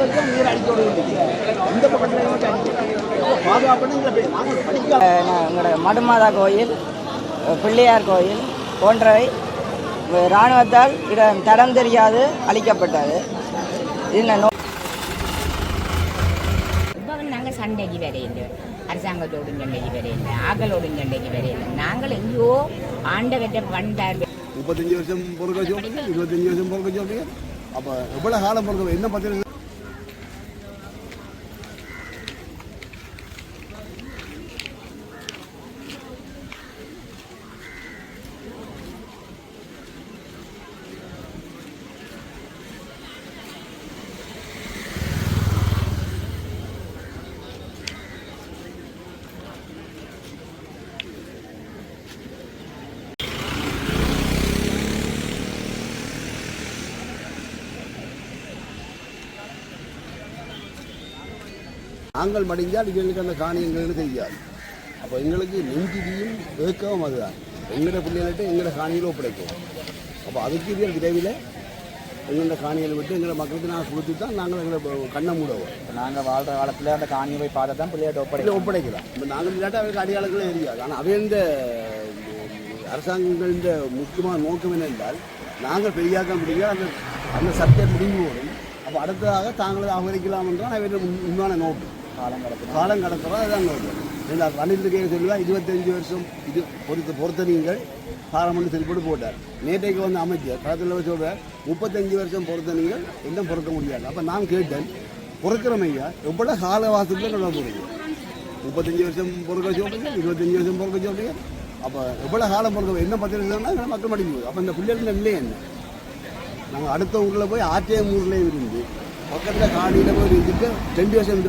வரைக்கும் நீர் அடிக்க இந்த பக்கத்தில் பாதுகாப்புன்னு நாங்கள் படிக்க எங்களோட மடுமாதா கோயில் பிள்ளையார் கோயில் போன்றவை இராணுவத்தால் இடம் தடம் தெரியாது அழிக்கப்பட்டது. இப்போ நாங்கள் சண்டைக்கு வரையில்லை. அரசாங்கத்தோடும் சண்டைக்கு வரையில்லை. ஆக்களோடும் சண்டைக்கு வரையில்லை. நாங்கள் எங்கேயோ ஆண்டவற்ற வந்தார் முப்பத்தஞ்சு வருஷம் பொறுக்க சொல்றீங்க இருபத்தஞ்சு வருஷம் பொறுக்க சொல்றீங்க? அப்போ எவ்வளோ காலம் பொறுக்க? என்ன பத்திரிக்கை நாங்கள் மடிஞ்சால் எங்களுக்கு அந்த காணியங்கள்னு தெரியாது. அப்போ எங்களுக்கு நெஞ்சிடியும் ஏக்கவும் அதுதான். எங்களோட பிள்ளைகள்கிட்ட எங்களோட காணியில் ஒப்படைக்கும் அப்போ அதுக்கு இது விரைவில் எங்களோட காணிகளை விட்டு எங்களை மக்களுக்கு நான் கொடுத்து தான் நாங்கள் எங்களை கண்ணை மூடுவோம். நாங்கள் வாழ்கிற காலத்தில் அந்த காணியை போய் பார்த்தா தான் பிள்ளையாட்ட ஒப்படை இல்லை ஒப்படைக்கலாம். இப்போ நாங்கள் இல்லாட்ட அவருக்கு அடையாளங்களே தெரியாது. ஆனால் அவை இந்த அரசாங்கங்கள் இந்த முக்கியமான நோக்கம் என்ன என்றால் நாங்கள் பெரியாக்க முடியும் அந்த அந்த சப்ஜெக்ட் முடிஞ்சு போடும் அப்போ அடுத்ததாக தாங்களே அபகரிக்கலாம் என்றால் அவருடைய உண்மையான நோக்கம். காலம் கடக்கிறோம் காலம் கடத்துறோம் அதுதான் நோக்கம். இல்லை ரணில் இருபத்தஞ்சு வருஷம் இது பொறுத்த பொறுத்த நீங்கள் பாராமண்டு செல்போடு போட்டார். நேற்றைக்கு வந்து அமைச்சர் களத்தில் சொல்கிறார் முப்பத்தஞ்சு வருஷம் பொறுத்த நீங்கள் இன்னும் பொறுக்க முடியாது. அப்போ நான் கேட்டேன் பொறுக்கிறமையா எவ்வளோ கால வாசத்தில் நல்லா போகிறீங்க முப்பத்தஞ்சு வருஷம் பொறுக்க சொல்கிறீங்க இருபத்தஞ்சு வருஷம் பொறுக்க சொல்கிறீங்க அப்போ எவ்வளோ காலம் பொறுக்க என்ன பத்திரிக்கை மக்கள் மடிக்கும் அப்போ இந்த பிள்ளைகள் நிலை என்ன? நாங்கள் அடுத்த ஊரில் போய் ஆர்டிஎம் ஊர்லேயும் இருந்து பக்கத்தில் காடியில் போய் இருந்துட்டு ரெண்டு வருஷம்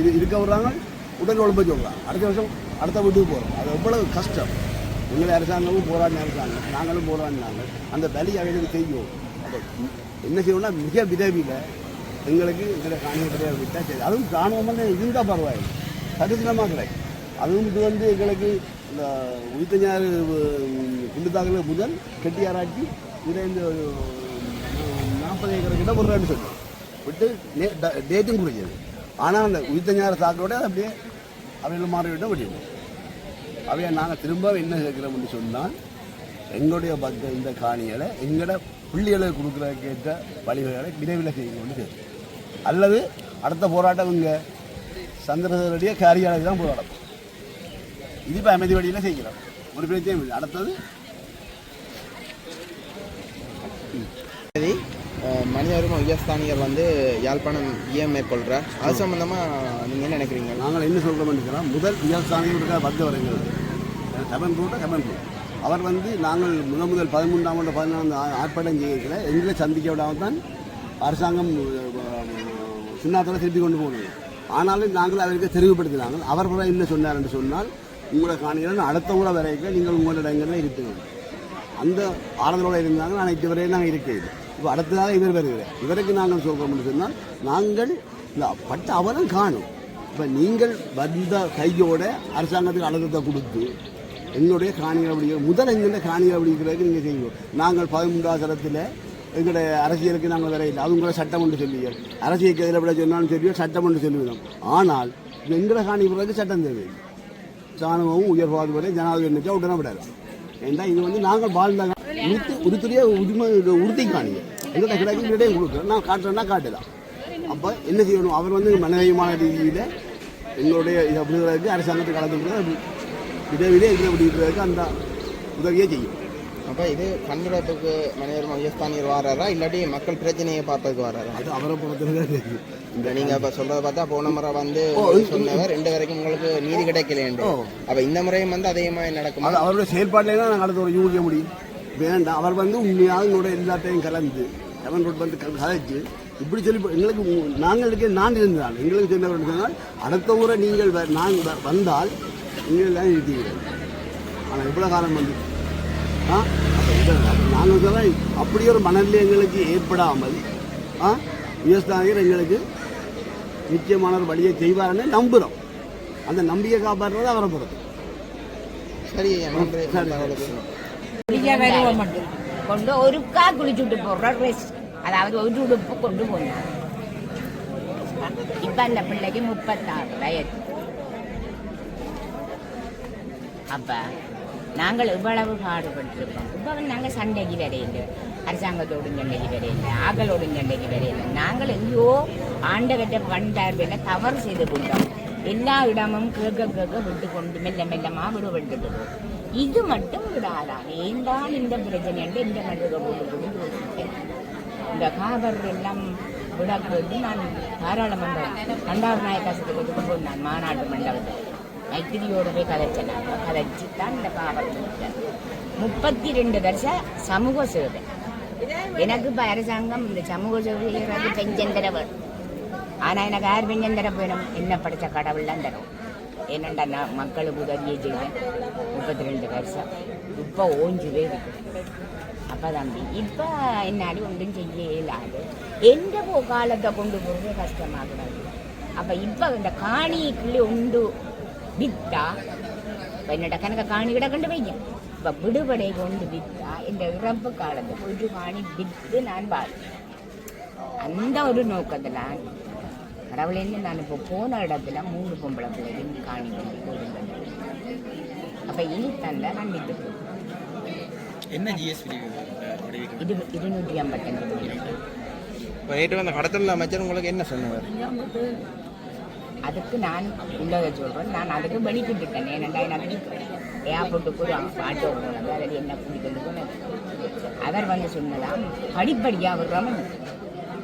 இது இருக்க விடுறாங்க உடல் உழம்ப சொல்கிறாங்க அடுத்த வருஷம் அடுத்த வீட்டுக்கு போகிறோம் அது எவ்வளவு கஷ்டம். எங்களை அரசாங்கமும் போராடின அரசாங்கம். நாங்களும் போராடினாங்க. அந்த வலி அவங்களுக்கு தெரியும் என்ன செய்யணும்னா மிக விதவியில் எங்களுக்கு எங்களை காணியை விட்டால் சரி. அதுவும் ராணுவம் இருந்தால் பரவாயில்லை. கடுத்தனமாக கிடையாது அதுவும் இது வந்து எங்களுக்கு இந்த உயிர்த்தஞ்சாறு குண்டுத்தாக்கல முதல் கெட்டியாராட்சி இதை இந்த நாற்பது ஏக்கர் கிட்ட ஒரு சொல்லி. விட்டு டேட்டும் குறிச்சது ஆனால் அந்த உயிர்த்தஞ்சாறு தாக்கோட அது அப்படியே அவையில் மாறிவிட்டு முடியும் அவையை நாங்கள் திரும்ப என்ன கேட்குறோம்னு சொன்னால் எங்களுடைய பக்த இந்த காணிகளை எங்களோட பிள்ளைகளுக்கு கொடுக்குறதுக்கு கேட்ட வழிவகைகளை விரைவில் செய்யணும்னு கேட்குறோம் அல்லது அடுத்த போராட்டம் இங்கே சந்திரசேகரடியாக கேரியாளர் தான் போராட்டம் இது இப்போ அமைதி வழியில் செய்கிறோம். ஒரு பிரச்சனையும் இல்லை. அடுத்தது அஹ் மையஸ்தானியர் வந்து யாழ்ப்பாணம் இஎம் மேற்கொள்கிறார் அது சம்மந்தமாக நீங்கள் என்ன நினைக்கிறீங்க? நாங்கள் என்ன சொல்கிறோம் இருக்கிறோம் முதல் உயர்ஸ்தானியம் இருக்கிற வந்தவர்கள் கபன் ரூட்டை கபன் ரூட் அவர் வந்து நாங்கள் முதல் முதல் பதிமூன்றாம் ஆண்டு பதினாலாம் ஆர்ப்பாட்டம் செய்யல எங்களை சந்திக்க விடாமல் தான் அரசாங்கம் சின்னாத்தோட திருப்பி கொண்டு போனது. ஆனாலும் நாங்கள் அவருக்கு தெரிவுபடுத்தினாங்க அவர் கூட என்ன சொன்னார் என்று சொன்னால் உங்களை காணிகள் அடுத்த ஊரை வரைக்கும் நீங்கள் உங்களோட இடங்களில் இருக்கணும் அந்த ஆறுதலோடு இருந்தாங்க நான் இதுவரை நாங்கள் இருக்கிறது இப்போ அடுத்ததாக இவர் வருகிறார். இவருக்கு நாங்கள் சொல்கிறோம்னு சொன்னால் நாங்கள் இல்லை பட்ட அவரும் காணும். இப்போ நீங்கள் வந்த கையோட அரசாங்கத்துக்கு அழுத்தத்தை கொடுத்து எங்களுடைய காணிகள் அப்படி முதல் எங்களுடைய காணிகள் அப்படிங்கிறதுக்கு நீங்கள் செய்வோம் நாங்கள் பதிமூன்றாவது எங்களுடைய அரசியலுக்கு நாங்கள் வேற இல்லை. அது கூட சட்டம் ஒன்று சொல்லுவீர்கள் அரசியலுக்கு எதில் விட சொன்னாலும் தெரியும் சட்டம் ஒன்று சொல்லுவோம் ஆனால் எங்களை காணி பிறகு சட்டம் தேவையில்லை. ராணுவமும் உயர்வாது வரை ஜனாதிபதி நினைச்சா உடனே விடலாம். ஏன்னா இது வந்து நாங்கள் வாழ்ந்தாங்க. உறுத்து உறுத்துடைய உரிமை உறுதி காணுங்க எங்கள்கிட்ட கிடைக்கும் இடையே கொடுக்குறோம் நான் காட்டுறேன்னா காட்டுதான் அப்போ என்ன செய்யணும்? அவர் வந்து மனிதமான ரீதியில் எங்களுடைய இதை விடுவதற்கு அரசாங்கத்தை விட இது எங்களை விடுவதற்கு அந்த உதவியே செய்யும். அப்போ இது கண்துடைப்புக்கு மனித உரிமை உயர்ஸ்தானியர் வராரா? இல்லாட்டி மக்கள் பிரச்சனையை பார்ப்பதுக்கு வராரா? அது அவரை பொறுத்தவரை இந்த நீங்கள் இப்போ சொல்கிறத பார்த்தா போன முறை வந்து சொன்னவர் ரெண்டு வரைக்கும் உங்களுக்கு நீதி கிடைக்கலேண்டு. அப்போ இந்த முறையும் வந்து அதே மாதிரி நடக்குமா? அது அவருடைய செயல்பாட்டிலே தான் நாங்கள் அடுத்த ஒரு யூகிக்க முடியும். வேண்டாம் அவர் வந்து உண்மையாக எங்களோட எல்லாத்தையும் கலந்து கவன் ரோட் வந்து கதைச்சு இப்படி சொல்லி எங்களுக்கு நாங்களுக்கு நான் இருந்தால் எங்களுக்கு சொன்னவர் சொன்னால் அடுத்த முறை நீங்கள் நான் வந்தால் நீங்கள் தான் நிறுத்திக்கிறேன் ஆனால் இவ்வளோ காலம் வந்து ஆ? நாங்கள் சொல்ல அப்படி ஒரு மனநிலை எங்களுக்கு ஏற்படாமல் ஆ? விவசாயிகள் எங்களுக்கு நிச்சயமான ஒரு வழியை செய்வார்னு நம்புகிறோம் அந்த நம்பிக்கை காப்பாற்றுறது அவரை பொறுத்து. சரி சரி. கொண்டு ஒருக்கா குளிச்சுட்டு போடுற ட்ரெஸ் அதாவது ஒரு உடுப்பு கொண்டு போனாங்க இப்ப அந்த பிள்ளைக்கு முப்பத்தாறு வயது. அப்ப நாங்கள் இவ்வளவு பாடுபட்டிருக்கோம்? இப்போ நாங்கள் சண்டைக்கு வரையில அரசாங்கத்தோடும் சண்டைக்கு வரையில ஆகலோடும் சண்டைக்கு வரையில நாங்கள் எங்கேயோ ஆண்டவற்றை பண்டார் பண்பார்வையில தவறு செய்து கொண்டோம். எல்லா இடமும் கேட்க கேட்க விட்டு கொண்டு மெல்ல மெல்லமா விடு இது மட்டும் விடாதான் ஏன்தான் இந்த பிரச்சனை என்று இந்த மனித போட்டு கொண்டு யோசித்தேன் இந்த காபர் எல்லாம் விட நான் பாராளுமன்றம் கண்டார் நாயக்காசத்துக்கு கொண்டு நான் மாநாட்டு மண்டபத்தில் மைத்திரியோடு போய் கதைச்சேன். கதைச்சு தான் இந்த பாவத்தை முப்பத்தி ரெண்டு வருஷம் சமூக சேவை. எனக்கு இப்போ அரசாங்கம் இந்த சமூக சேவை செய்கிறது பெஞ்சன் தர வேணும் ஆனால் எனக்கு யார் பெஞ்சன் தர வேணும்? என்ன படித்த கடவுள்லாம் தரும். என்னண்டா நான் மக்களுக்கு உதவியை செய்வேன்? முப்பத்தி ரெண்டு வருஷம் இப்போ ஓஞ்சுவே இருக்கு அப்போ தம்பி இப்போ என்னாடி ஒன்றும் செய்ய இயலாது எந்த காலத்தை கொண்டு போகிறது கஷ்டமாகக்கூடாது அப்போ இப்போ இந்த காணிக்குள்ளே உண்டு. என்னோட கணக்க காணி கிட கண்டு வைக்கும் இப்போ விடுபடை கொண்டு வித்தா இந்த இறப்பு காலத்தை ஒரு காணி வித்து நான் பார்ப்பேன் அந்த ஒரு நோக்கத்தில் கடவுளேன்னு நான் இப்போ போன இடத்துல மூணு பொம்பளை பிள்ளைகள் காணி பண்ணி போயிருந்தேன் அப்போ இனி தந்தா நான் போடுவேன் என்ன ஜிஎஸ்பி இது இருநூற்றி ஐம்பத்தஞ்சு நேற்று வந்த கடத்தல் அமைச்சர் உங்களுக்கு என்ன சொன்னார் அதுக்கு நான் உள்ளதை சொல்கிறேன் நான் அதுக்கு வெளிக்கிட்டுட்டேன் ஏனெண்டா எனக்கு ஏர்போர்ட்டுக்கு ஒரு ஆட்டோ போனது அதில் என்ன பிடிக்கிறது போனது அவர் வந்து சொன்னதாம் படிப்படியாக விடுறோம்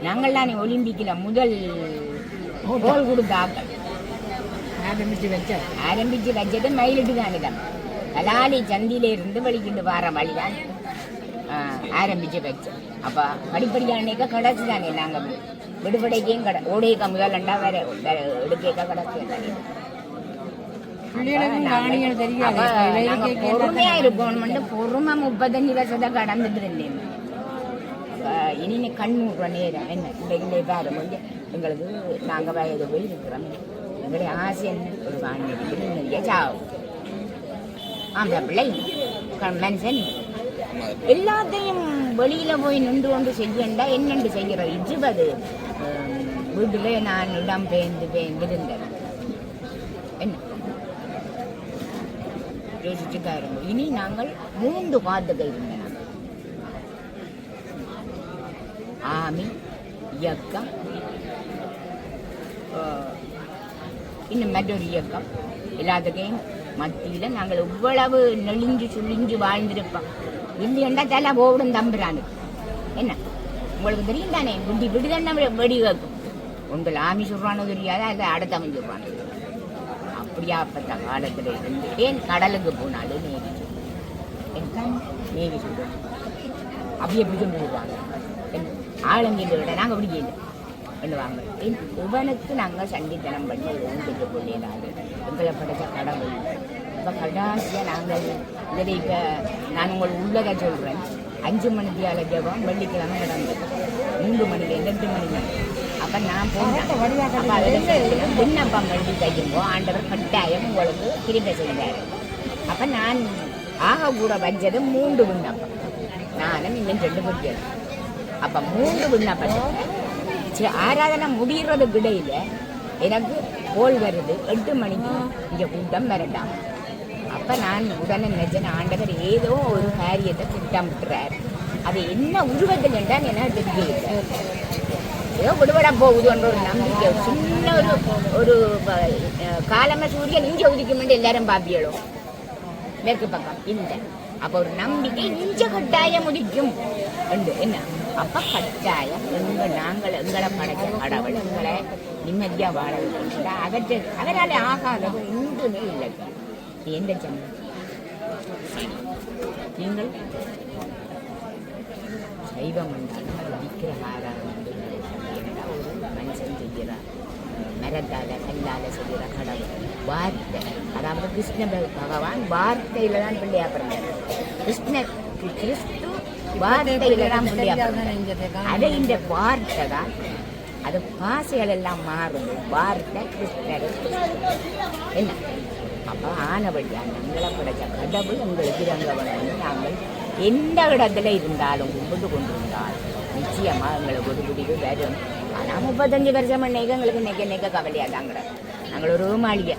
நாங்கள்லாம் நீ ஒலிம்பிக்கில் முதல் கோல் கொடுத்த ஆக்கள் ஆரம்பிச்சு வச்ச? ஆரம்பிச்சு வச்சது மயிலிட்டு தான் இடம் கலாலி சந்தியில இருந்து வெளிக்கிட்டு வர வழிதான் ஆரம்பிச்சு வச்சோம் அப்போ படிப்படியானேக்க கடைசி தானே நாங்கள் விடுபடைக்கையும் கடை ஓடையக்க முதலண்டா வேற வேற எடுக்க தானே பொறுமையா இருக்கணும் பொறுமை முப்பத்தஞ்சு வருஷத்தை கடந்துட்டு இருந்தேன் இனி கண் மூடுற நேரம் என்ன? இந்த இந்த பாருங்க எங்களுக்கு நாங்க வயது போய் இருக்கிறோம். எங்களுடைய ஆசை என்ன? ஒரு வாணி நிம்மதியா சாவும் ஆம்பளை பிள்ளை க- மனுஷன். எல்லாத்தையும் வெளியில போய் நின்று கொண்டு செய்யண்டா? என்னண்டு செய்யறது இருபது வீட்டில் நான் இடம் பெயர்ந்து பெயர்ந்திருந்தேன் என்ன யோசிச்சு பாருங்க இனி நாங்கள் மூன்று வார்த்தைகள் இருந்தேன் ஆமி இயக்கம் இன்னும் மற்றொரு இயக்கம் எல்லாத்துக்கையும் மத்தியில் நாங்கள் இவ்வளவு நெளிஞ்சு சுழிஞ்சு வாழ்ந்திருப்போம் இல்லையண்டா தலை போடும் தம்புறானு என்ன உங்களுக்கு தெரியும் தானே விடி விடுதண்ண வெடி கேட்கும் உங்கள் ஆமி சொல்றானோ தெரியாது? அதை அடுத்தவன் சொல்றானோ? அப்படியாப்பட்ட காலத்தில் இருந்து ஏன் கடலுக்கு போனாலும் நேவி என்ன? நேவி சொல்றோம் அப்படி எப்படி கொண்டு வருவாங்க ஆளுங்கிட்ட விட நாங்கள் அப்படி இல்லை பண்ணுவாங்க இவனுக்கு நாங்கள் சண்டித்தனம் பண்ணி ஒன்றுட்டு கொள்ளையிலாது எங்களை படைச்ச கடவுள். இப்போ கடைசியாக நாங்கள் இதில் இப்போ நான் உங்களுக்கு உள்ளதை சொல்கிறேன் அஞ்சு மணிக்கு ஆள ஜபம் வெள்ளிக்கிழமை நடந்தது. மூன்று மணிக்கு ரெண்டு மணிக்கு. அப்போ நான் போனேன். அப்போ அதில் விண்ணப்பம் எழுதி தைக்கும்போ ஆண்டவர் கட்டாயம் உங்களுக்கு திரும்ப செய்தார். அப்போ நான் ஆக கூட வச்சது மூன்று விண்ணப்பம். நானும் இன்னும் ரெண்டு பேர் அப்போ மூன்று விண்ணப்பம். சரி, ஆராதனை முடிகிறதுக்கு விடையில் எனக்கு கோல் வருது. எட்டு மணிக்கு இங்கே கூட்டம் வரட்டாம். அப்போ நான் உடனே நினைச்சேன் ஆண்டவர் ஏதோ ஒரு காரியத்தை திட்டமிட்டுறார். அது என்ன உருவத்தில் என்றால் எனக்கு தெரியல ஏதோ விடுபட போகுதுன்ற ஒரு நம்பிக்கை சின்ன ஒரு ஒரு காலமே சூரியன் இங்கே உதிக்கும் எல்லாரும் பாப்பியளோ மேற்கு பக்கம் இந்த அப்ப ஒரு நம்பிக்கை இஞ்ச கட்டாயம் உதிக்கும் உண்டு என்ன அப்ப கட்டாயம் எங்க நாங்கள் எங்களை படைச்ச கடவுள் எங்களை நிம்மதியா வாழ வைக்கின்றா அவற்றை அவரால் ஆகாதது இன்றுமே இல்லை எந்த ஜன்மம் நீங்கள் சைவம் என்றாலும் அது விக்கிரகாரா என்று ஏன்னா ஒரு மனுஷன் செய்கிறார் மரத்தால கல்லால செய்கிற கடவுள். வார்த்தை. அதாவது கிருஷ்ண பகவான் வார்த்தையில தான் பிள்ளையா பிறந்தார் கிருஷ்ண கிறிஸ்து வார்த்தையில தான் பிள்ளையா பிறந்தார் அதை இந்த வார்த்தை தான் அது பாசைகள் எல்லாம் மாறுது. வார்த்தை கிருஷ்ணர் என்ன? அப்போ ஆனபடியா எங்களை படைச்ச கடவுள் உங்களுக்கு இறங்க இறங்கவன் நாங்கள் எந்த இடத்துல இருந்தாலும் கும்பிட்டு கொண்டிருந்தால் நிச்சயமாக எங்களுக்கு ஒரு முடிவு வரும். நான் முப்பத்தஞ்சு வருஷம் இன்னைக்கு எங்களுக்கு இன்னைக்கு இன்னைக்கு கவலையா தாங்கிற நாங்கள் ஒரு மாளிகை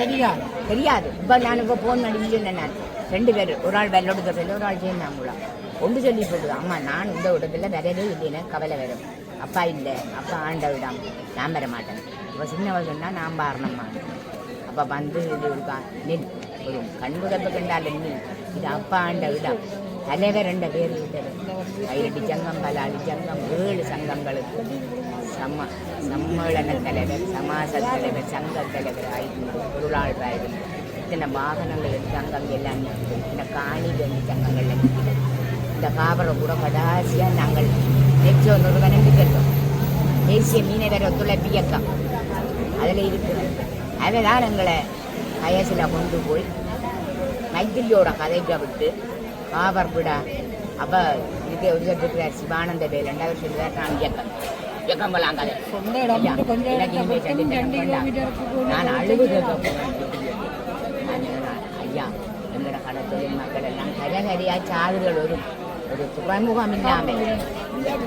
தெரியாது தெரியாது இப்போ நான் இப்போ ஃபோன் பண்ணி சொன்னேன் நான் ரெண்டு பேர் ஒரு ஆள் வெள்ளோடு சொல்லி ஒரு ஆள் சேர்ந்தாங்களாம் ஒன்று சொல்லி போடுது அம்மா நான் இந்த இடத்துல வரவே இல்லைன்னு கவலை வரும் அப்பா இல்லை அப்பா ஆண்ட விடாம நான் வர மாட்டேன் இப்போ சின்னவள் சொன்னால் நான் பாரணம்மா அப்போ வந்து இது ஒரு கா- நெல் ஒரு கண்புதப்பு கண்டால் இது அப்பா ஆண்ட விடம் தலைவர் ரெண்டு பேர் விட்டது ஐரடி சங்கம் பலாடி சங்கம் ஏழு சங்கங்களுக்கு சம சம்மேளன தலைவர் சமாச தலைவர் சங்க தலைவர் ஆயிரம் பொருளாளர் ஆயிரம் இத்தனை வாகனங்கள் சங்கம் எல்லாம் இந்த காணி வேண்டி சங்கங்கள்ல இந்த காவரை கூட கடாசியாக நாங்கள் நெச்சோ நிறுவனம் இருக்கட்டும் தேசிய மீனவர் ஒத்துழைப்பு இயக்கம். அதில் இருக்குது அதுதான் எங்களை வயசில் கொண்டு போய் மைத்திரியோட கதைக்க விட்டு காவர் விட அப்போ இது இருக்கிறார் சிவானந்த வேல் ரெண்டாவது சொல்லுவார் நான் இயக்கம் இயக்கம் போலாம் கதை ஐயா, எனக்கு இனிமே சண்டை தரம் வேண்டாம். நான் சொன்னேன், ஐயா எங்களோட கடை தொழில் மக்கள் எல்லாம் கரகரியா சாதுகள் ஒரு ஒரு துறைமுகம் இல்லாமல்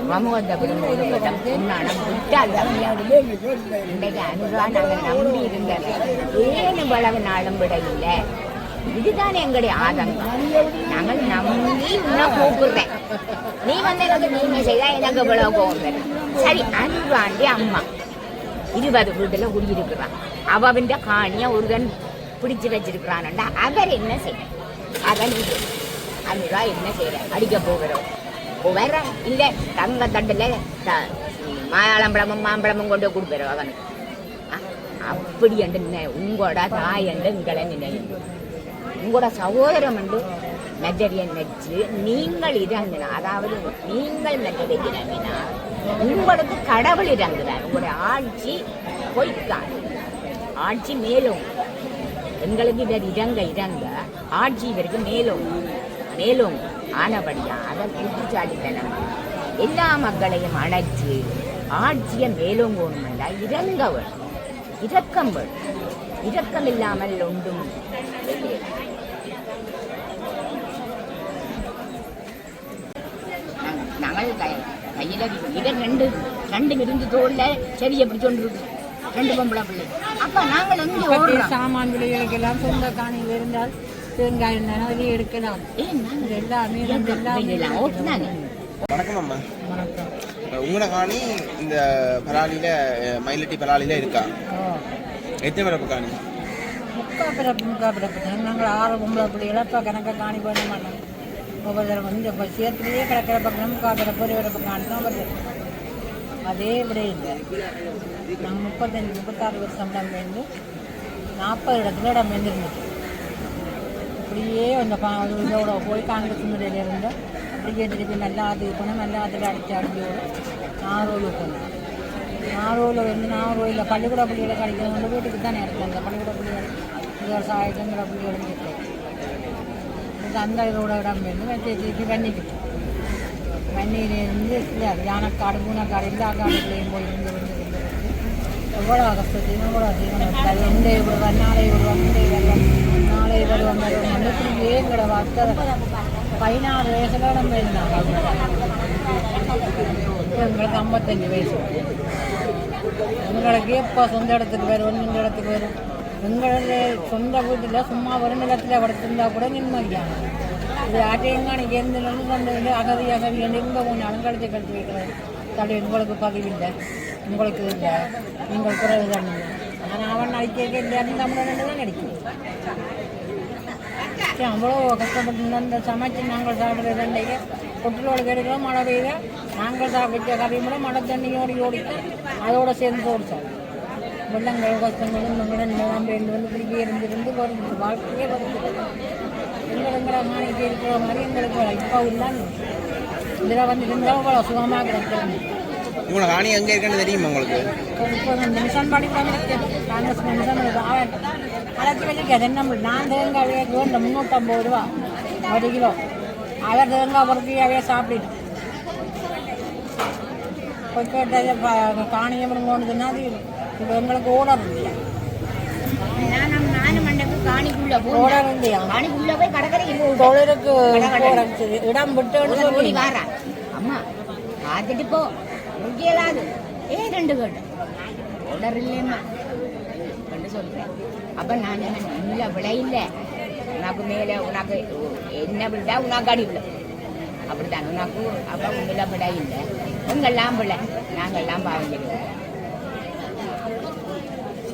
துறைமுகத்தை விடும்போது உன்னான விட்டால் ஐயா இன்றைக்கு அனுரா நாங்கள் நம்பி இருந்தது ஏன்னு வளவு நாளும் விட இல்லை இதுதான் எங்களுடைய ஆதங்கம். நாங்கள் நம்பி உன்னை கூப்பிடுறேன். நீ வந்து எனக்கு நீங்க செய்தா எனக்கு இவ்வளவு கோவம் சரி அன்பாண்டி அம்மா. இருபது வீட்டுல குடியிருக்கிறான் அவன் காணிய ஒருவன் பிடிச்சு வச்சிருக்கிறான்டா அவர் என்ன செய்ய? அவன் இது. என்ன செய்யற அடிக்க போகிறோம். வர இல்ல தங்க தண்டுல த- மாயாளம்பழமும் மாம்பழமும் கொண்டு கொடுப்பேன் அவனுக்கு. அப்படி என்று உங்களோட தாய் என்று உங்களை நினைவு. உங்களோட சகோதரம் என்று மெஜரியை நச்சு நீங்கள் இறங்கினா அதாவது நீங்கள் மெஜரை இறங்கினா உங்களுக்கு கடவுள் இறங்குறார் உங்களுடைய ஆட்சி பொய்க்கான் ஆட்சி மேலும். எங்களுக்கு இவர் இறங்க இறங்க ஆட்சி இவருக்கு மேலும். மேலும் ஆனபடியா அதை குற்றச்சாட்டித்தனம் எல்லா மக்களையும் அணைச்சு ஆட்சியை மேலும் போகணும்டா இறங்க வேணும். இரக்கம் வேணும். இரக்கம் இல்லாமல் ஒன்றும் இல்லை. நாங்கள் கை- கையில இவர் ரெண்டு ரெண்டு விருந்து தோல்ல செடியை பிடிச்சோண்டு இருக்கு ரெண்டு பொம்பளை பிள்ளை. அப்ப நாங்கள் எங்க ஓடுறோம்? சாமான் விலைகளுக்கெல்லாம் சொந்த காணியில் இருந்தால் தேங்காய் இருந்தாலும் அதிலே எடுக்கலாம். எல்லாமே எல்லாமே ஓட்டுனாங்க? வணக்கம் அம்மா. வணக்கம். உங்களோட காணி இந்த பலாலியில் மயிலட்டி பலாலியில் இருக்கா? எத்தனை பிறப்பு காணி? முக்கா பிறப்பு முக்கா பிறப்பு. நாங்கள் ஆறு பொம்பளை பிள்ளைகளை. இப்போ கணக்காக காணி பண்ண மாட்டோம். ஒவ்வொரு வந்து இப்போ சேர்த்துலேயே கிடக்கிற பக்கம் காக்கிற பிறப்பு ஒரு பிறப்பு வருது. அதே விட இல்லை நான் முப்பத்தஞ்சு முப்பத்தாறு வருஷம் இடம் பெயர்ந்து நாற்பது இடத்துல இடம் பெயர்ந்துருந்துச்சு அப்படியே அந்த பா இதோட போய் காங்கிரஸ் முறையில் இருந்து அப்படியே திருப்பி நல்லா அது போனோம் நல்லா அதில் அடிச்சு அடிச்சோடு நாரோவில் போனேன் நாரோவில் வந்து நாரோவில் பள்ளிக்கூட பிள்ளைகளை கிடைக்கிறது வந்து வீட்டுக்கு தானே இருக்கும் அந்த பள்ளிக்கூட பிள்ளைகள் விவசாயத்துங்கிற பிள்ளைகளும் இருக்குது இது அந்த இடம் வந்து வச்சு திருப்பி வன்னியிலேருந்து யானைக்காடு பூனைக்காடு எல்லா காடுகளையும் போய் இருந்து இருந்து எவ்வளோ கஷ்டத்தையும் எவ்வளோ தீவனம் எந்த விடுவார் நாளை விடுவார் முந்தைய வருவார் நாளை வருவார் வருவார் மனுஷனுக்கு எங்கட வார்த்தை பதினாறு வயசுல நம்ம இருந்தாங்க எங்களுக்கு ஐம்பத்தஞ்சு வயசு எங்களுக்கு எப்போ சொந்த இடத்துக்கு வரும் இந்த இடத்துக்கு வரும் எங்களோட சொந்த வீட்டில் சும்மா ஒரு நிலத்தில் படுத்திருந்தா கூட நிம்மதியான இது ஆட்டையங்கானிக்கு எந்த நிலம் சொந்த அகதி அகதி என்று எங்கே போனாலும் கழிச்சு வைக்கிறது. தடை உங்களுக்கு பதிவில்லை உங்களுக்கு இல்லை நீங்கள் குறைவு தான் ஆனால் அவன் அடிக்க இல்லையான்னு தமிழன் தான் நடிக்கும். அவ்வளோ கஷ்டப்பட்டு அந்த சமைச்சு நாங்கள் சாப்பிட்ற ரெண்டையே கொட்டிலோடு கிடைக்கிறோம் மழை பெய்த நாங்கள் சாப்பிட்ட கூட மழை தண்ணியோடு ஓடிட்டு அதோட சேர்ந்து ஓடிச்சோம் வெள்ளங்கள் கஷ்டங்கள் இந்த நிலம் பெய்ந்து வந்து திருப்பி இருந்திருந்து வருது வாழ்க்கையே வருது எங்கள் எங்களை மாணிக்கு இருக்கிற மாதிரி எங்களுக்கு இப்போ இல்லாமல் இதில் வந்து இருந்தால் அவ்வளோ சுகமாக கிடைக்கிறது உங்களோட காணி எங்கே இருக்குன்னு தெரியுமா உங்களுக்கு? இப்போ நிமிஷம் படிக்கலாம் காங்கிரஸ் நிமிஷம் அவன் அழைச்சி வச்சுக்க என்ன நான் தேங்காய் இந்த முந்நூற்றம்பது ரூபா ஒரு கிலோ. அவர் தேங்காய் பொறுத்தி அவைய சாப்பிட்டு போய் கேட்டது காணியம் கொண்டுதுன்னா அது இப்போ எங்களுக்கு ஓடர் இல்லையா? இடம் வாரா. அம்மா பார்த்துட்டு போ. முடியலாது ஏன் ரெண்டு கேட்டேன் ஆர்டர் இல்லைம்மா என்று சொல்றேன். அப்ப நான் சொன்னேன் இல்லை விலை இல்லை. உனக்கு மேலே உனக்கு என்ன விழுதா உனக்கு அடி விழு அப்படித்தான்? உனக்கு அப்போ உண்மையில விலை இல்லை. உங்கெல்லாம் விலை நாங்கெல்லாம் பாவம் செய்வோம்.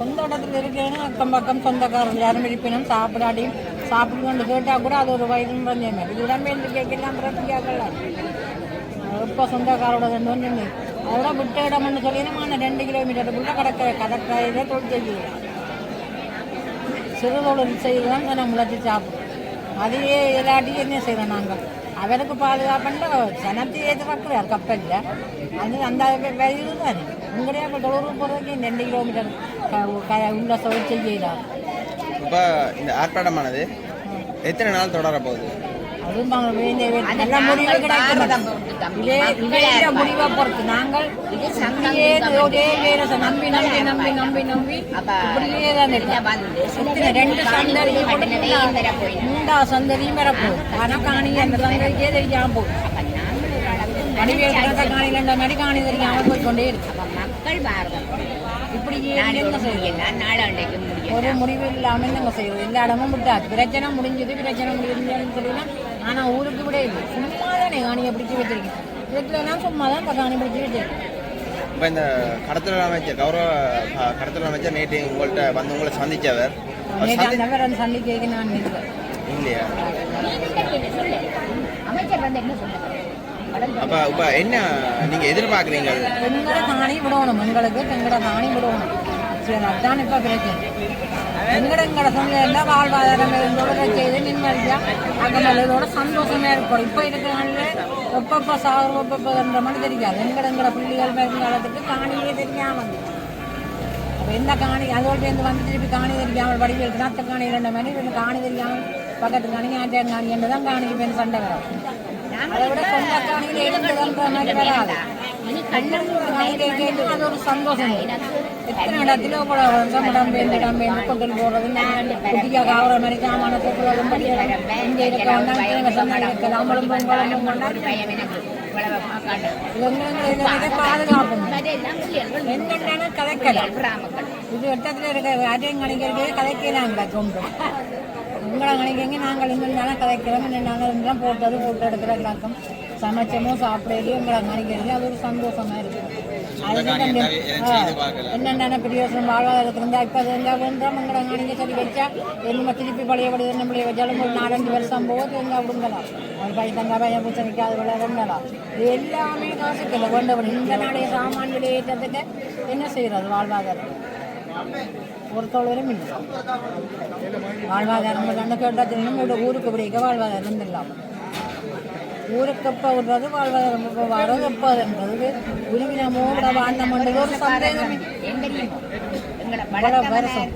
சொந்த இடத்துல இருக்கேன்னு அக்கம் பக்கம் சொந்தக்காரர் யாரும் இருப்பினும் சாப்பிடாட்டியும் சாப்பிடுன்னு கேட்டால் கூட அது ஒரு வயதுன்னு பஞ்சமே. இது உடம்பே இருந்து கேட்கலாம் பிறகு கேட்கல இப்போ சொந்தக்காரோட ரெண்டு ஒன்று அதோட விட்ட இடம்னு சொல்லினா ரெண்டு கிலோமீட்டருக்குள்ள கடற்கரை கடற்கரையிலே தொழில் செய்யலாம். சிறு தொழில் செய்து தான் நான் முளைச்சி சாப்பிடும் அதையே இல்லாட்டி என்ன செய்கிறோம் நாங்கள் அவருக்கு பாதுகாப்புன்ற சனத்தையே எதிர்பார்க்கிறார் கப்பலில். அது அந்த வயது தானே உங்களுடைய இப்போ தொழில் போகிறதுக்கு ரெண்டு கிலோமீட்டர் உள்ள தொழில் செய்கிறார் இப்போ இந்த ஆர்ப்பாட்டமானது எத்தனை நாள் தொடர போகுது அதுவும் நாங்கள் வேண்டிய வேண்டிய நல்ல முடிவு பொறுத்து நாங்கள் நம்பி நம்பி நம்பி நம்பி நம்பி இப்படியே தான் ரெண்டு சந்ததி மூண்டா சந்ததியும் வரப்போகுது ஆனால் காணி அந்த சந்ததிக்கே தெரியாம போகுது வடிவேல் கணக்க காணியில் மாதிரி காணி தெரியாம போய் கொண்டே இருக்கு மக்கள் பாரதம். இப்படி நான் என்ன ஒரு செய்யுது? முடியல நாளாண்டைக்கு முடியும் ஒரு முடிவு இல்லாமல் நாங்கள் செய்யறது எல்லா இடமும் விட்டாச்சு பிரச்சனை முடிஞ்சது பிரச்சனை முடிஞ்சதுன்னு சொல்லலாம் ஆனால் ஊருக்கு விட இல்லை. சும்மா தானே காணியை பிடிச்சி வச்சிருக்கேன். இதுலனா சும்மா தான் இப்போ காணி பிடிச்சி வச்சிருக்கேன். இப்போ இந்த கடத்தல் அமைச்சர் கௌரவ கடத்தல் அமைச்சர் நேற்று உங்கள்கிட்ட வந்து உங்களை சந்திச்சவர். அவர் நேற்று சந்தி- அந்த மாதிரி அந்த சந்திக்கைக்கு நான் இல்லை இல்லையா? அமைச்சர் வந்து என்ன சொன்னார் அப்போ இப்போ என்ன நீங்கள் எதிர்பார்க்குறீங்க? பெண்களை காணி விடணும். பெண்களுக்கு பெண்களை காணி விடணும். சரி அதான் இப்போ பிரச்சனை. எங்கட எங்கட சொந்த வாழ்வாதாரம் இருந்தோட செய்து நிம்மதியா அங்கே சந்தோஷமா இருக்கும் இப்போ இருக்கிறனால எப்பப்போ சாகுற எப்பப்போன்ற மாதிரி தெரியாது. எங்கட எங்கட பிள்ளைகள் வருங்காலத்துக்கு காணியே தெரியாம. வந்து அப்போ எந்த காணி? அதோட சேர்ந்து வந்து திருப்பி காணி தெரியாமல் படிக்கிறது கிணத்து காணி ரெண்டு மணி ரெண்டு காணி தெரியாமல் பக்கத்து காணி ஆட்டியார் காணி என்று தான் காணிக்கு பேர் சண்டை வரும். சந்தோஷம் எத்தனை இடத்துல கூட இடம் கொண்டு போறது மாதிரி சாமான இங்கே இருக்க நம்மளும் பொங்கலும் பாதுகாப்பு என்னென்ன கதைக்கலாம் இது இடத்துல இருக்க கணிக்கிறது கொண்டு உங்களை கணிக்கங்க நாங்கள் இன்னும் கதைக்கிறோம். இன்னும் நாங்கள் இன்னும் போட்டது போட்டு எடுக்கிற கிடக்கும் சமைச்சமோ சாப்பிடலையோ எங்களை கணிக்கிறது அது ஒரு சந்தோஷமா இருக்கு. அதுக்கு வந்து, ஆ, என்னென்ன பிரயோசனம் வாழ்வாதாரத்துக்கு இருந்தால் இப்போ அது இருந்தால் வேண்டாம் உங்களை கணிக்க சொல்லி வச்சா என்ன திருப்பி பழையபடி நம்மளே வச்சாலும் ஒரு நாலஞ்சு வருஷம் போகுது எங்கே விடுங்கலாம். ஒரு பை தங்க பையன் பூச்சி நிற்காது விட வேண்டலாம் இது எல்லாமே காசுக்கு வேண்டவன் இந்த நாளைய சாமான்களை ஏற்றத்துக்கு என்ன செய்யறது? வாழ்வாதாரம். ஒருத்தவளரும் இல்லை வாழ்வாதாரம் கண்ணு கேட்டால் தெரியும் இவ்வளோ ஊருக்கு பிடிக்க வாழ்வாதாரம் இல்லாமல் ஊருக்கு எப்போ விடுறது வாழ்வாதாரம் எப்போ வர்றது எப்போ அதுன்றது உருவினமோ விட வாழ்ந்தமன்றது ஒரு சந்தேகம் இவ்வளோ வருஷம்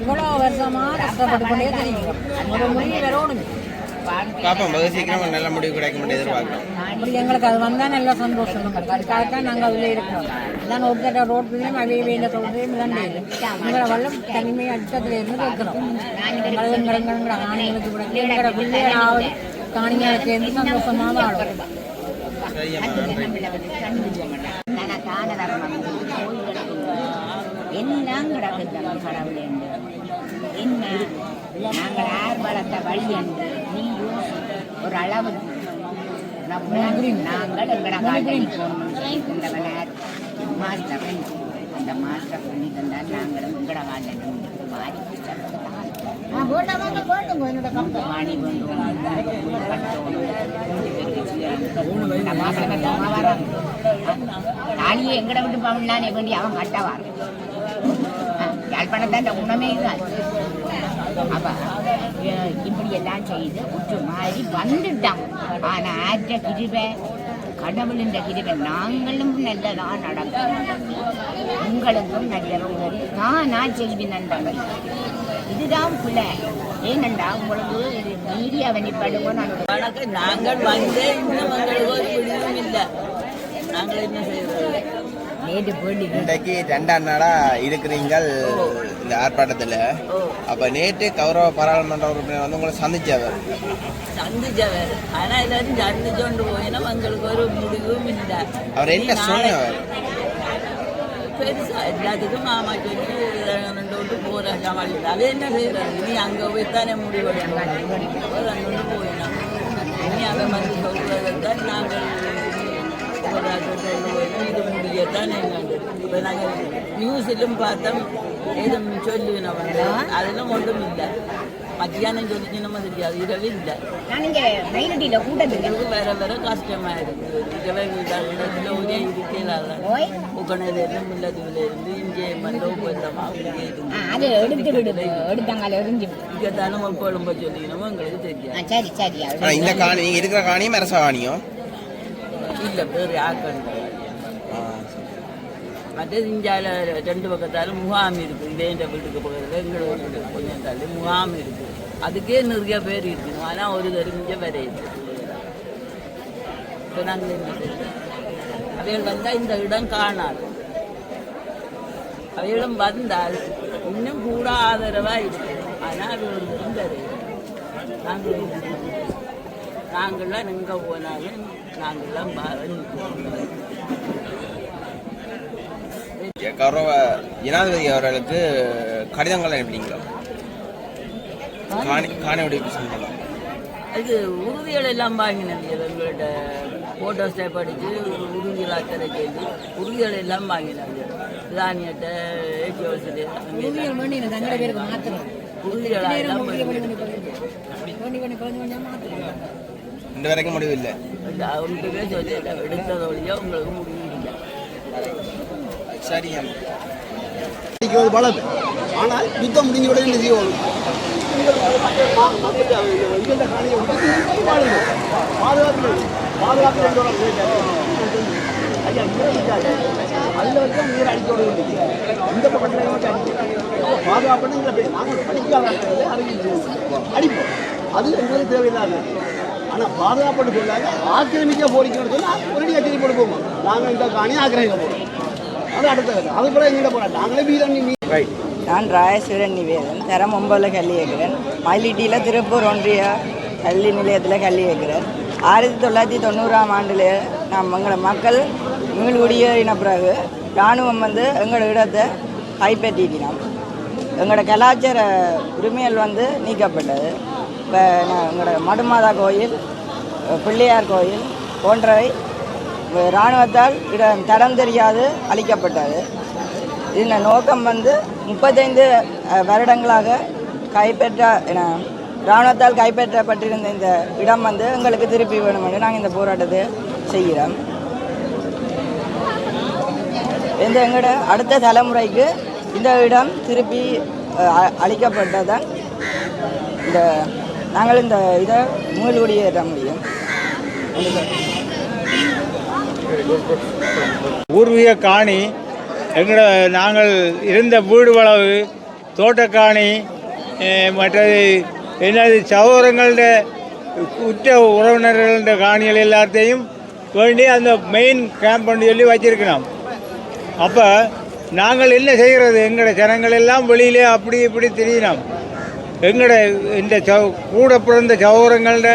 இவ்வளோ வருஷமாக கஷ்டப்பட்டு கொண்டே தெரியும் ஒரு முடிவு வரணும் பார்ப்போம் வெகு சீக்கிரம் நல்ல முடிவு கிடைக்கும் என்று எதிர்பார்க்குறோம் எங்களுக்கு அது வந்தால் நல்ல சந்தோஷம் நம்மளுக்கு அதுக்காகத்தான் நாங்கள் அதில் இருக்கிறோம். இதான் ஒருத்தர ரோட்லையும் அவைய வேண்டிய சொல்றதையும் இதான் எங்களை வல்லம் தனிமையை அச்சத்தில் இருந்து இருக்கிறோம் எங்களை எங்களை ஆணைகளுக்கு கூட எங்களோட பிள்ளைகளாவது காணிகளை சேர்ந்து சந்தோஷமாக வாழும். எல்லாம் கிடக்குது கடவுளே என்ன? நாங்கள் ஆர்வலத்தை வழி என்று நீ ஒரு அளவு நாங்கள் எங்கட காட்டில் போகணும் யார் மாஸ்டர் அந்த மாஸ்டர் பண்ணி தந்தால் நாங்களும் எங்கட காட்டில் மாறி மாடி தாலியை எங்கட விட்டு பவன்லானே வேண்டி அவன் கட்டவார் யாழ்ப்பாணத்தான் உணமே இதுதான் அப்ப இப்படி எல்லாம் செய்து உற்று மாறி வந்துட்டோம். ஆனால் ஆற்ற கிருபை கடவுளின் கிருபை நாங்களும் நல்லதா நடக்கும். உங்களுக்கும் நல்லவங்க நானா செய்வேன் தம்பி இதுதான் பிள்ளை ஏனண்டா உங்களுக்கு இது மீடியாவை நிப்படுங்க நாங்கள் நாங்கள் வந்து இன்னும் எங்களுக்கு ஒரு விடிவும் இல்லை. நாங்கள் என்ன செய்வோம் இன்றைக்கு ரெண்டாம் நாளா இருக்கிறீங்கள் இந்த ஆர்ப்பாட்டத்தில். அப்ப நேற்று கௌரவ பாராளுமன்ற உறுப்பினர் வந்து உங்களை சந்திச்சவர் சந்திச்சவர் ஆனா எல்லாரும் சந்திச்சோண்டு போயினா எங்களுக்கு ஒரு முடிவும் இல்லை. அவர் என்ன சொன்னவர் பெருசா எல்லாத்துக்கும் மாமா சொல்லி ரெண்டு போற சமாளிச்சு அது என்ன செய்யறது? நீ அங்க போய் தானே முடிவு ரெண்டு போயினா இனி அதை வந்து சொல்றதுதான் நாங்கள் இது முடியத்தான் எங்கள் இப்போ நாங்கள் நியூஸிலும் பார்த்தோம் எதுவும் சொல்லுவினோம் அதெல்லாம் ஒன்றும் இல்லை. மத்தியானம் சொல்லிச்சு நம்ம தெரியாது இரவு இல்லை. நான் இங்க மைனடியில கூட்டத்துக்கு வேற வேற கஷ்டமா இருக்கு இதுவே வீட்டில் ஒரே இருக்கலாத ஓய். உக்கணையில இருந்து இங்கே மண்டோ போயிட்டோமா இங்கே ஆ, இருந்து அது எடுத்து விடு எடுத்தாங்க எரிஞ்சு இங்கே தானே குழம்ப சொல்லிக்கணும் எங்களுக்கு தெரியாது. சரி சரி ஆனா இந்த காணி நீங்க இருக்கிற காணியும் அரச காணியும். இல்லை பேர் ஆக்கணும் மற்றது இந்தியாவில் ரெண்டு பக்கத்தாலும் முகாம் இருக்குது இதே இந்த வீட்டுக்கு பக்கத்தில் எங்களோட கொஞ்சம் தள்ளி முகாம் இருக்குது அதுக்கே நிறைய பேர் இருக்குது ஆனால் ஒரு தெரிஞ்ச வரையுது இப்போ நாங்கள் என்ன அவைகள் வந்தால் இந்த இடம் காணாது. அவையிடம் வந்தால் இன்னும் கூட ஆதரவாக இருக்கு ஆனால் அது ஒரு தெரியும் நாங்கள் நாங்கள்லாம் எங்கே போனாலும் நாங்கள்லாம் கௌரவ ஜனாதிபதி அவர்களுக்கு கடிதங்கள் அனுப்பினீங்களா காணி காணி விடுவிப்பு சம்பளம் அது உறுதிகள் எல்லாம் வாங்கினது எங்களோட ஃபோட்டோ ஸ்டேப் அடித்து அத்தனை சொல்லி உறுதிகள் எல்லாம் வாங்கினாங்க தானியத்தை ஜோசிட்டு உறுதிகள் வேண்டி முடிவு இல்லை சரி அடிக்கிறது வளது ஆனால் யுத்தம் முடிஞ்ச உடனே என்ன வாழுங்க பாதுகாப்பு பாதுகாப்பு ஐயா அதில் வச்சு நீர் அடிக்க விடுவது இந்த பக்கத்தில் வச்சு அடிக்கும் பாதுகாப்புன்னு நாங்கள் படிக்காத அறிவிச்சு அடிப்போம் அது எங்களுக்கு தேவையில்லாத ஆனால் பாதுகாப்புன்னு சொல்லாங்க ஆக்கிரமிக்க போரிக்கணும்னு சொன்னால் ஒரேடியாக திருப்பி போட்டு போவோம். நாங்கள் இந்த காணியை ஆக்கிரமிக்க போகிறோம் அது அடுத்த கட்டம். அது கூட எங்கிட்ட போகிறோம் நாங்களே ரைட் நான் ராயசுரன் நிவேதன் தரம் ஒன்பதில் கல்வி கேட்குறேன் மயிலிட்டியில் திருப்பூர் ஒன்றிய கல்வி நிலையத்தில் கல்வி கேட்குறேன் ஆயிரத்தி தொள்ளாயிரத்தி தொண்ணூறாம் ஆண்டில் நாம் எங்களோட மக்கள் மீள்குடியேறின பிறகு இராணுவம் வந்து எங்களோட இடத்தை கைப்பற்றிட்டினோம் எங்களோட கலாச்சார உரிமைகள் வந்து நீக்கப்பட்டது. இப்போ எங்களோட மடுமாதா கோயில் பிள்ளையார் கோயில் போன்றவை இராணுவத்தால் இடம் தடம் தெரியாது அளிக்கப்பட்டது இதன் நோக்கம் வந்து முப்பத்தைந்து வருடங்களாக கைப்பற்ற இராணுவத்தால் கைப்பற்றப்பட்டிருந்த இந்த இடம் வந்து எங்களுக்கு திருப்பி வேணும் என்று நாங்கள் இந்த போராட்டத்தை செய்கிறோம். இந்த எங்களோட அடுத்த தலைமுறைக்கு இந்த இடம் திருப்பி அஹ், அளிக்கப்பட்டதான் இந்த நாங்கள் இந்த இதை மூழ்குடியேற முடியும் பூர்வீக காணி எங்களோட நாங்கள் இருந்த வீடு வளவு தோட்டக்காணி மற்றது என்னது சகோதரங்களோட உற்ற உறவினர்கள காணிகள் எல்லாத்தையும் வேண்டி அந்த மெயின் கேம்ப் சொல்லி வச்சிருக்கணும். அப்போ நாங்கள் என்ன செய்கிறது எங்களோட ஜனங்கள் எல்லாம் வெளியிலே அப்படி இப்படி தெரியணும் எங்களோட இந்த சௌ கூட பிறந்த சகோதரங்களோட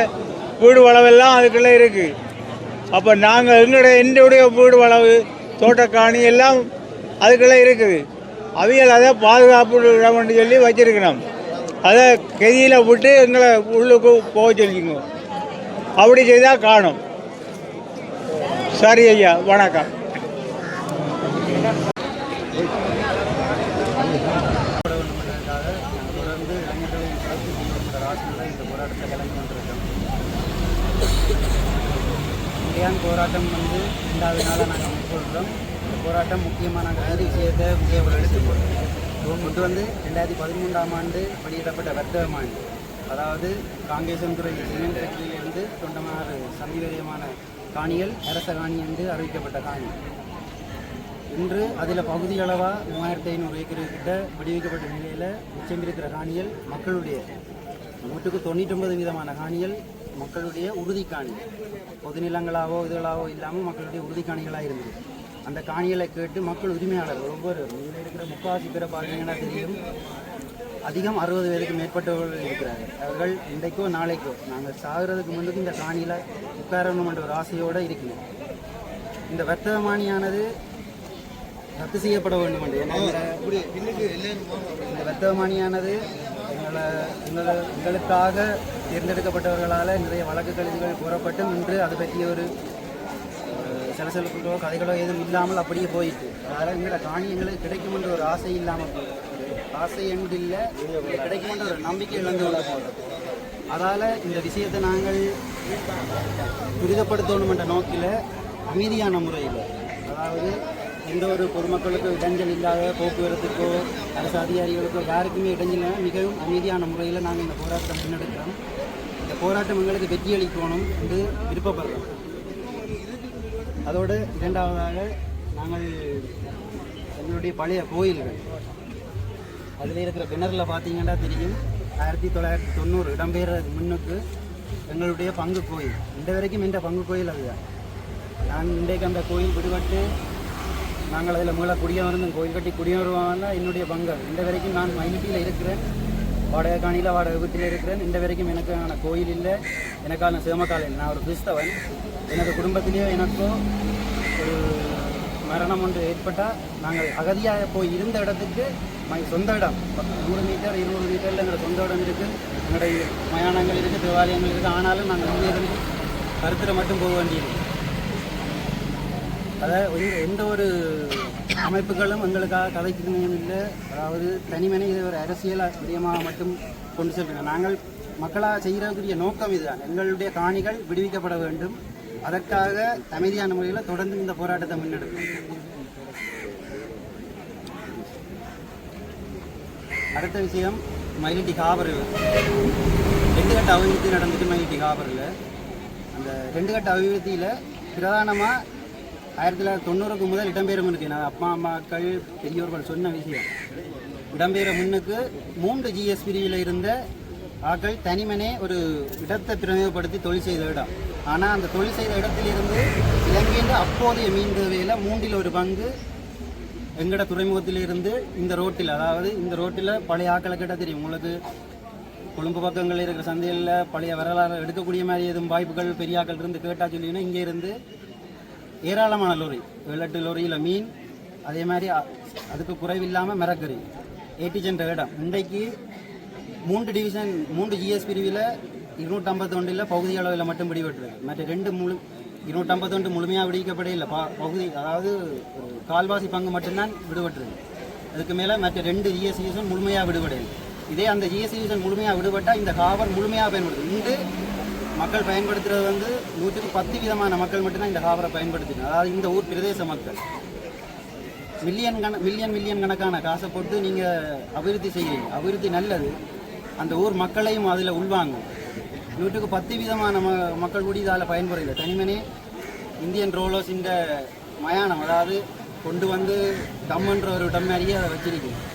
வீடு வளவெல்லாம் அதுக்குள்ளே இருக்குது அப்போ நாங்கள் எங்களோட என்னுடைய வீடு வளவு தோட்டக்காணி எல்லாம் அதுக்குள்ளே இருக்குது. அவியல் அதை பாதுகாப்பு இடம்னு சொல்லி வச்சிருக்கணும். அதை கெதியில் விட்டு எங்களை உள்ளுக்கு போக சொல்லிங்க அப்படி செய்தால் காணும். சரி ஐயா வணக்கம். தொடர்ந்து இளைஞர்களின் கருத்து கொண்டிருக்கிற ராசியில் இந்த போராட்டத்தை கலந்து கொண்டிருக்கோம் இந்தியான் போராட்டம் வந்து ரெண்டாவது நாளாக நாங்கள் மேற்கொள்கிறோம் இந்த போராட்டம் முக்கியமாக நாங்கள் ஐந்து விஷயத்தை முக்கியப்படுத்தி எடுத்துக்கொள்கிறோம் கொண்டு வந்து ரெண்டாயிரத்தி பதிமூன்றாம் ஆண்டு வெளியிடப்பட்ட வர்த்தகமானி அதாவது காங்கேசன்துறை சிமெண்ட் கட்சியிலிருந்து தொண்டமாறு சமீபரியமான காணிகள் அரச காணி என்று அறிவிக்கப்பட்ட காணி. இன்று அதில் பகுதியளவாக மூவாயிரத்தி ஐநூறு ஏக்கர் கிட்ட விடுவிக்கப்பட்ட நிலையில் மிச்சமிருக்கிற காணிகள் மக்களுடைய நூற்றுக்கு தொண்ணூற்றொன்பது விதமான காணிகள் மக்களுடைய உறுதி காணி பொது நிலங்களாவோ இதுகளாவோ இல்லாமல் மக்களுடைய உறுதி காணிகளாக இருந்தது. அந்த காணிகளை கேட்டு மக்கள் உரிமையாளர்கள் ஒவ்வொரு இதில் இருக்கிற முக்காவாசி பேரை பார்த்தீங்கன்னா தெரியும்? அதிகம் அறுபது பேருக்கு மேற்பட்டவர்கள் இருக்கிறார்கள். அவர்கள் இன்றைக்கோ நாளைக்கோ நாங்கள் சாகிறதுக்கு முன்னுக்கு இந்த காணியில் உட்காரணும் என்ற ஒரு ஆசையோடு இருக்கிறோம் இந்த வர்த்தகமானியானது ரத்து செய்யப்பட வேண்டும் என்று. இந்த- வர்த்தகமானியானது எங்களை எங்களை எங்களுக்காக தேர்ந்தெடுக்கப்பட்டவர்களால் நிறைய வழக்குகள் இதுகள் கூறப்பட்டும் இன்று அது பற்றிய ஒரு சலசலப்புகளோ கதைகளோ எதுவும் இல்லாமல் அப்படியே போயிட்டு. அதனால் எங்களோட காணி எங்களுக்கு கிடைக்கும் என்ற ஒரு ஆசை இல்லாமல். ஆசை என்று இல்லை கிடைக்கும் என்ற ஒரு நம்பிக்கை இழந்து கொண்டு போகிறோம் அதால் இந்த விஷயத்தை நாங்கள் துரிதப்படுத்தணும் என்ற நோக்கில் அமைதியான முறையில் அதாவது எந்த ஒரு பொதுமக்களுக்கும் இடைஞ்சல் இல்லாத போக்குவரத்துக்கோ அரசு அதிகாரிகளுக்கோ யாருக்குமே இடைஞ்சல் மிகவும் அமைதியான முறையில் நாங்கள் இந்த போராட்டத்தை முன்னெடுக்கிறோம். இந்த போராட்டம் எங்களுக்கு வெற்றி அளிக்கணும் என்று விருப்பப்படுறோம். அதோடு இரண்டாவதாக நாங்கள் எங்களுடைய பழைய கோயில்கள் அதில் இருக்கிற கிணறுல பார்த்தீங்கன்னா தெரியும். ஆயிரத்தி தொள்ளாயிரத்தி தொண்ணூறு இடம்பெயர்றதுக்கு முன்னுக்கு எங்களுடைய பங்கு கோயில். இந்த வரைக்கும் இந்த பங்கு கோயில் அதுதான். நான் இன்றைக்கு அந்த கோயில் விடுபட்டு நாங்கள் அதில் மூல இருந்தோம் கோயில் கட்டி குடியமருவாங்கன்னா என்னுடைய பங்கு. இந்த வரைக்கும் நான் மைனிட்டியில் இருக்கிறேன். வாடகை காணியில் வாடகை வீட்டில் இருக்கிறேன். இந்த வரைக்கும் எனக்கான கோயில் இல்லை. எனக்கான சிவமக்கால நான் ஒரு கிறிஸ்தவன். எனது குடும்பத்திலேயோ எனக்கோ ஒரு மரணம் ஒன்று ஏற்பட்டால் நாங்கள் அகதியாக போய் இருந்த இடத்துக்கு சொந்த இடம். நூறு மீட்டர் இருநூறு மீட்டரில் எங்களோட சொந்த இடம் இருக்குது எங்களுடைய மயானங்கள் இருக்குது தேவாலயங்கள் இருக்குது ஆனாலும் நாங்கள் இங்கே இருந்து கருத்தில் மட்டும் போக வேண்டியிருக்கு அதாவது எந்த- எந்த ஒரு அமைப்புகளும் எங்களுக்காக கதைக்கணும் இல்லை. அதாவது தனிமனை இது ஒரு அரசியல் விடயமாக மட்டும் கொண்டு செல்கிறோம் நாங்கள் மக்களாக செய்கிறக்கூடிய நோக்கம் இதுதான். எங்களுடைய காணிகள் விடுவிக்கப்பட வேண்டும். அதற்காக அமைதியான முறையில் தொடர்ந்து இந்த போராட்டத்தை முன்னெடுக்கும் அடுத்த விஷயம் மயிலிட்டி காபரில் ரெண்டு கட்ட அபிவிருத்தி நடந்துட்டு மயிலிட்டி காவரில் அந்த ரெண்டு கட்ட அபிவிருத்தியில் பிரதானமாக ஆயிரத்தி தொள்ளாயிரத்தி தொண்ணூறுக்கு முதல் இடம்பெயரும் இருக்கு. நான் அப்பா அம்மாக்கள் பெரியோர்கள் சொன்ன விஷயம். இடம்பெயர முன்னுக்கு மூன்று ஜிஎஸ் பிரிவில் இருந்த ஆக்கள் தனிமனே ஒரு இடத்தை பிரயோகப்படுத்தி தொழில் செய்த இடம். ஆனால் அந்த தொழில் செய்த இடத்திலிருந்து இலங்கையின் அப்போதைய மீன் தேவையில் மூன்றில் ஒரு பங்கு எங்கட துறைமுகத்திலிருந்து இந்த ரோட்டில். அதாவது இந்த ரோட்டில் பழைய ஆக்களை கேட்டால் தெரியும். உங்களுக்கு கொழும்பு பக்கங்களில் இருக்கிற சந்தையில் பழைய வரலாறு எடுக்கக்கூடிய மாதிரி எதுவும் வாய்ப்புகள் பெரிய ஆக்கள் இருந்து கேட்டால் சொல்லிங்கன்னா இங்கே இருந்து ஏராளமான லோரி ஏழு லொரியில் லோரியில் மீன் அதே மாதிரி அதுக்கு குறைவில்லாமல் மிரக்கறி. ஏடி சென்ற இடம் இன்றைக்கு மூன்று டிவிஷன் மூன்று ஜிஎஸ் பிரிவில் இருநூற்றம்பத்தொண்டில் பகுதி அளவில் மட்டும் பிடிபட்டுருக்கு மற்ற ரெண்டு முழு இருநூற்றம்பத்தொண்டு முழுமையாக விடுவிக்கப்படே இல்லை. பா பகுதி அதாவது கால்வாசி பங்கு மட்டும்தான் விடுபட்டுருக்கு. அதுக்கு மேலே மற்ற ரெண்டு ஜிஎஸ் டிவிஷன் முழுமையாக விடுபடையில் இதே அந்த ஜிஎஸ் டிவிஷன் முழுமையாக விடுபட்டால் இந்த காவல் முழுமையாக பயன்படுது. இன்று மக்கள் பயன்படுத்துறது வந்து நூற்றுக்கு பத்து விதமான மக்கள் மட்டும்தான் இந்த காவரை பயன்படுத்தினாங்க அதாவது இந்த ஊர் பிரதேச மக்கள். மில்லியன் கண மில்லியன் மில்லியன் கணக்கான காசை போட்டு நீங்கள் அபிவிருத்தி செய்கிறீங்க அபிவிருத்தி நல்லது. அந்த ஊர் மக்களையும் அதில் உள்வாங்கும். நூற்றுக்கு பத்து விதமான ம மக்கள் கூடி இதால் பயன்படுகிறது தனிமனே இந்தியன் ரோலோஸ் இந்த மயானம் அதாவது கொண்டு வந்து டம்முன்ற ஒரு டம் மாதிரியே அதை வச்சிருக்கீங்க.